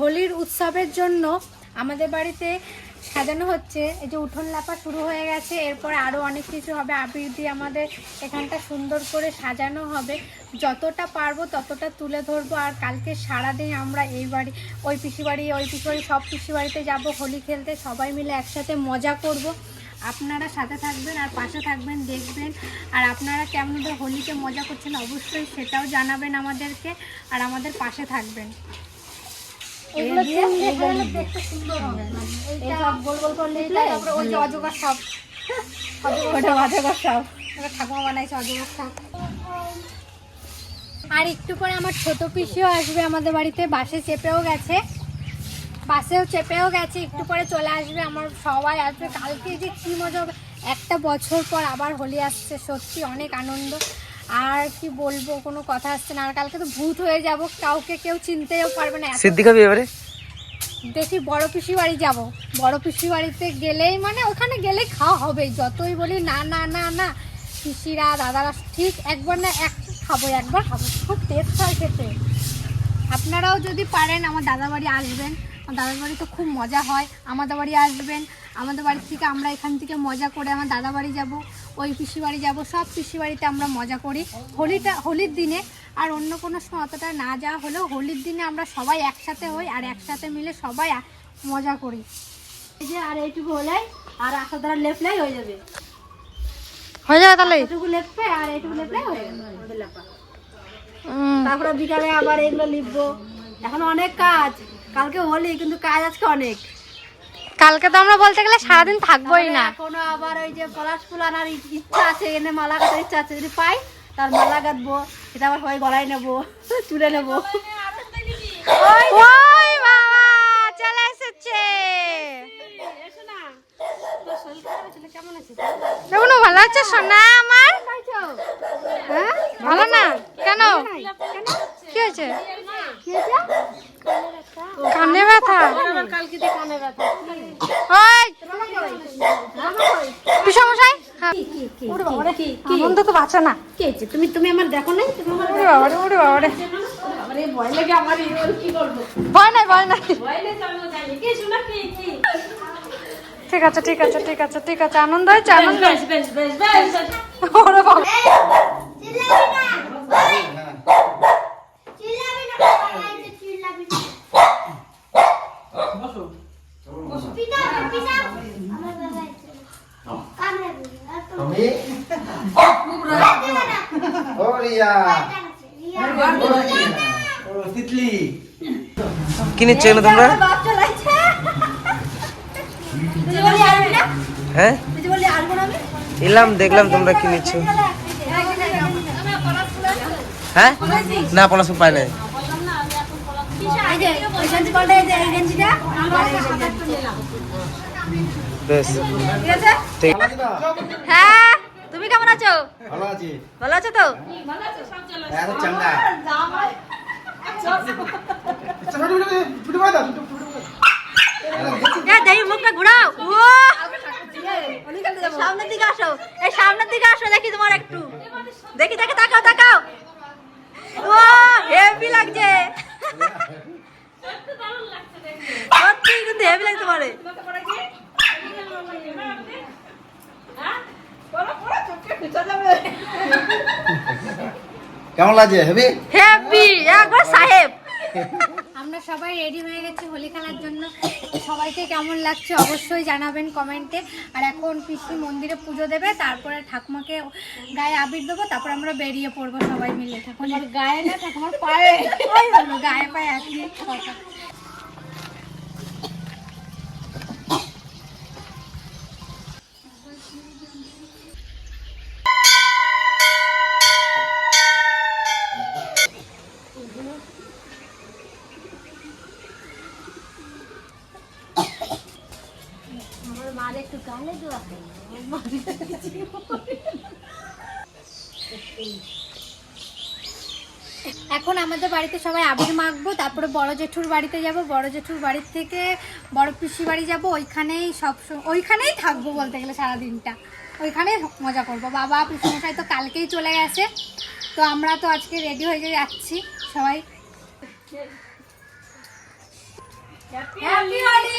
হোলির উৎসবের জন্য আমাদের বাড়িতে সাজানো হচ্ছে। এই যে উঠোন লাপা শুরু হয়ে গেছে। এরপরে আরও অনেক কিছু হবে। আবির দিয়ে আমাদের এখানটা সুন্দর করে সাজানো হবে। যতটা পারব ততটা তুলে ধরবো। আর কালকে সারাদিন আমরা এই বাড়ি, ওই পিসি বাড়ি, ওই পিসি বাড়ি, সব পিসি বাড়িতে যাব। হোলি খেলতে সবাই মিলে একসাথে মজা করব। আপনারা সাথে থাকবেন আর পাশে থাকবেন, দেখবেন। আর আপনারা কেমনভাবে হোলিতে মজা করছেন অবশ্যই সেটাও জানাবেন আমাদেরকে। আর আমাদের পাশে থাকবেন। এগুলো দিয়ে দিয়ে এগুলো এগুলো দেখতে সুন্দর হবে। গোল গোল করে এইটা তারপরে ওই যে অজগর সাপ। ওটা অজগর সাপ। ওটা ঠাকুমা বানাইছে অজগর সাপ। আর একটু পরে আমার ছোট পিসিও আসবে আমাদের বাড়িতে। বাসে চেপেও গেছে। বাসেও চেপেও গেছে। একটু পরে চলে আসবে আমার সবাই আসবে। কালকে যে কী মজা হবে। একটা বছর পর আবার হোলি আসছে। সত্যি অনেক আনন্দ। আর কি বলব কোনো কথা আসছে না। আর কালকে তো ভূত হয়ে যাব কাউকে কেউ চিনতেও পারবে না সিদ্ধি খাবি এবারে দেখি বড় পিসি বাড়ি যাব। বড় পিসি বাড়িতে গেলেই মানে ওখানে গেলেই খাওয়া হবে যতই বলি না না না না। পিসিরা দাদারা ঠিক একবার না এক খাব একবার খাব। খুব টেস্ট হয় খেতে। আপনারাও যদি পারেন আমার দাদা বাড়ি আসবেন। আমার দাদার বাড়ি তো খুব মজা হয়। আমাদের বাড়ি আসবেন। আমাদের বাড়ি থেকে আমরা এখান থেকে মজা করে আমার দাদা বাড়ি যাব। ওই পিসি বাড়ি যাব সব পিসি বাড়িতে আমরা মজা করি। হোলিটা হোলির দিনে আর অন্য কোনো সময় অতটা না যাওয়া হলেও হোলির দিনে আমরা সবাই একসাথে হই আর একসাথে মিলে সবাই মজা করি। এই যে আর এইটুকু হলে আর আশা দ্বারা লেপলেই হয়ে যাবে। হয়ে যাবে তাহলে? এইটুকু লেপবে আর এইটুকু লেপলেই হয়ে যাবে। লেপা। তারপরে বিকালে আবার এগুলো লিখব এখন অনেক কাজ। কালকে হলি কিন্তু কাজ আজকে অনেক। কালকে তো আমরা বলতে গেলে সারাদিন থাকবোই না। এখনও আবার ওই যে পলাশ ফুল আনার ইচ্ছা আছে এনে মালা গাঁথার ইচ্ছা আছে যদি পাই তার মালা গাঁথবো সেটা আবার সবাই গলায় নেব চুলে নেব। ওই বাবা চলে এসেছে। কেমন ভালো আছে? সোনা আমার? হ্যাঁ? ভালো না? কেন? কি হয়েছে? কানে ব্যথা কালকে দিয়ে কানে ব্যথা ওই পিসমশাই হ্যাঁ ওরে বাবা রে, কি কি আনন্দ তো বাঁচা না। কি তুমি তুমি আমার দেখো ভয় লাগে আমার কি করব? ভয় নাই ভয় নাই। ভয় লাগে আমি জানি। কি শোনা কি কি? ঠিক আছে ঠিক আছে ঠিক আছে ঠিক আছে। আনন্দ হয়েছে? আনন্দ ওরে বাবা তুমি ও রিয়া ও তিতলি কি নিচ্ছ এগুলো তোমরা? হ্যাঁ? এলাম, দেখলাম তোমরা কি নিচ্ছ হ্যাঁ? না পড়াশোনা পায় নাই। বেশ। ঠিক হ্যাঁ? তুমি কেমন আছো? ভালো আছি। ভালো আছো তো? দেখি মুখটা ঘুরাও। ও! সামনের দিকে আসো। এই সামনের দিকে আসো দেখি তোমার একটু। দেখি দেখি তাকাও তাকাও। ও হেভি লাগছে। সত্যি কিন্তু হেভি লাগছে তোমারে। কেমন লাগছে হেবি হেভি একবার সাহেব। আমরা সবাই রেডি হয়ে গেছি হোলি খেলার জন্য। সবাইকে কেমন লাগছে অবশ্যই জানাবেন কমেন্টে। আর এখন পিসি মন্দিরে পুজো দেবে তারপরে ঠাকুমাকে গায়ে আবির দেবো তারপর আমরা বেরিয়ে পড়ব সবাই মিলে। ঠাকুমার গায়ে না ঠাকুমার পায়ে। ওই হলো, গায়ে পায়ে একই একটু গালে দেওয়া এখন আমাদের বাড়িতে সবাই আবির মাখবো তারপরে বড় জেঠুর বাড়িতে যাব। বড় জেঠুর বাড়ির থেকে বড় পিসি বাড়ি যাব। ওইখানেই সব ওইখানেই থাকব বলতে গেলে সারাদিনটা। ওইখানেই মজা করব। বাবা পিসমশাই তো কালকেই চলে গেছে। তো আমরা তো আজকে রেডি হয়ে যাচ্ছি সবাই। হ্যাপি হোলি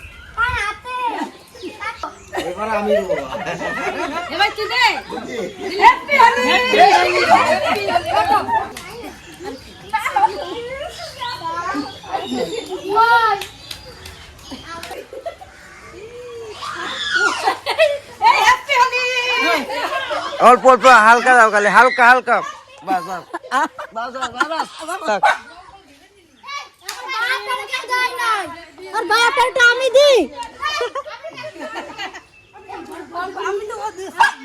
এবার আমি দেবো অল্প অল্প হালকা দাও খালি হালকা হালকা। বাস বাস। বাস বাস বাস থাক। আর বাপেরটা আমি দিই।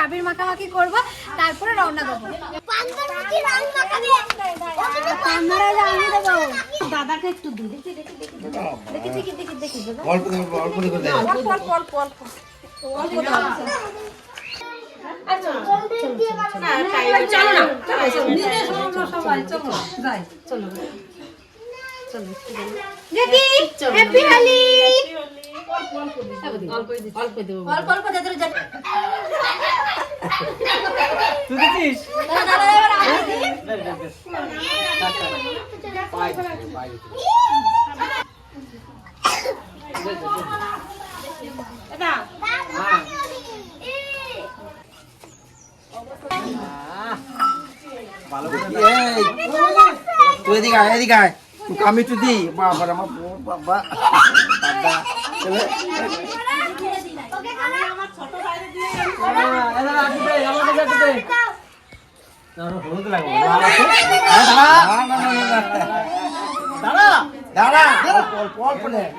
আবির মাখামাখি করব তারপরে রওনা দেবো। দাদাকে একটু দিই আচ্ছা, চলো। চলো না। চলো। যাই। চলো। ভালো করে দে। এই, তুই এদিকে আয় এদিকে আয়। আমি তো দিই বাবা আমার বাবা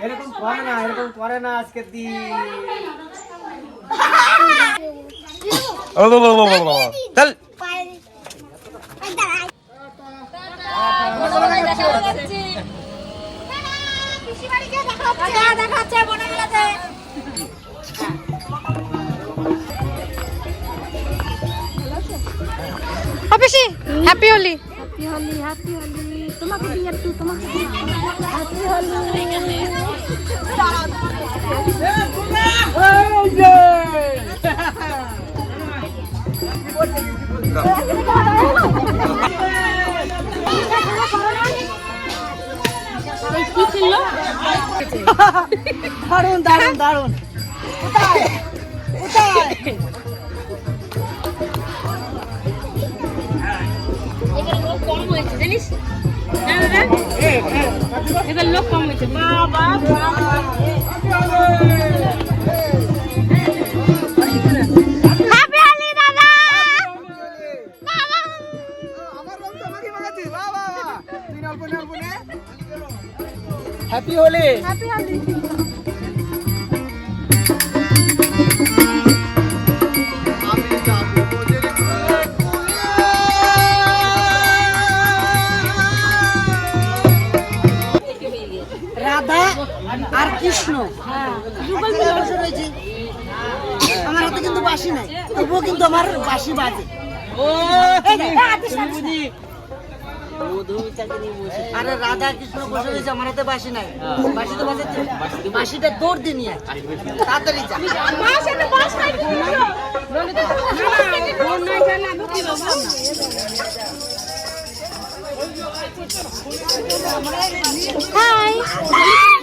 এরকম করে না এরকম করে না আজকে দিন চল আছে বনমাল আছে অপিসি happy Holi happy Holi happy Holi তোমাকে দিয়ে একটু তোমাকে হ্যাপি হোলি এই যে কি কিনলো দারুণ দারুণ দারুণ জানিস? হ্যাঁ, এবার লোক কম হয়েছে বাবা হ্যাপি হোলি হ্যাপি হোলি রাধা আর কৃষ্ণ। যুগল মিলে বসে রয়েছে। আমার হাতে কিন্তু বাসি নাই তবুও কিন্তু আমার বাসি বাজে। এই দেখ, এই হাতে সামনে। আরে রাধা কৃষ্ণ বসে রয়েছে আমার হাতে বাসি নাই বাসি তো বাজাচ্ছে বাসিটা দৌড় দিয়ে নিয়ে তাড়াতাড়ি যা হাই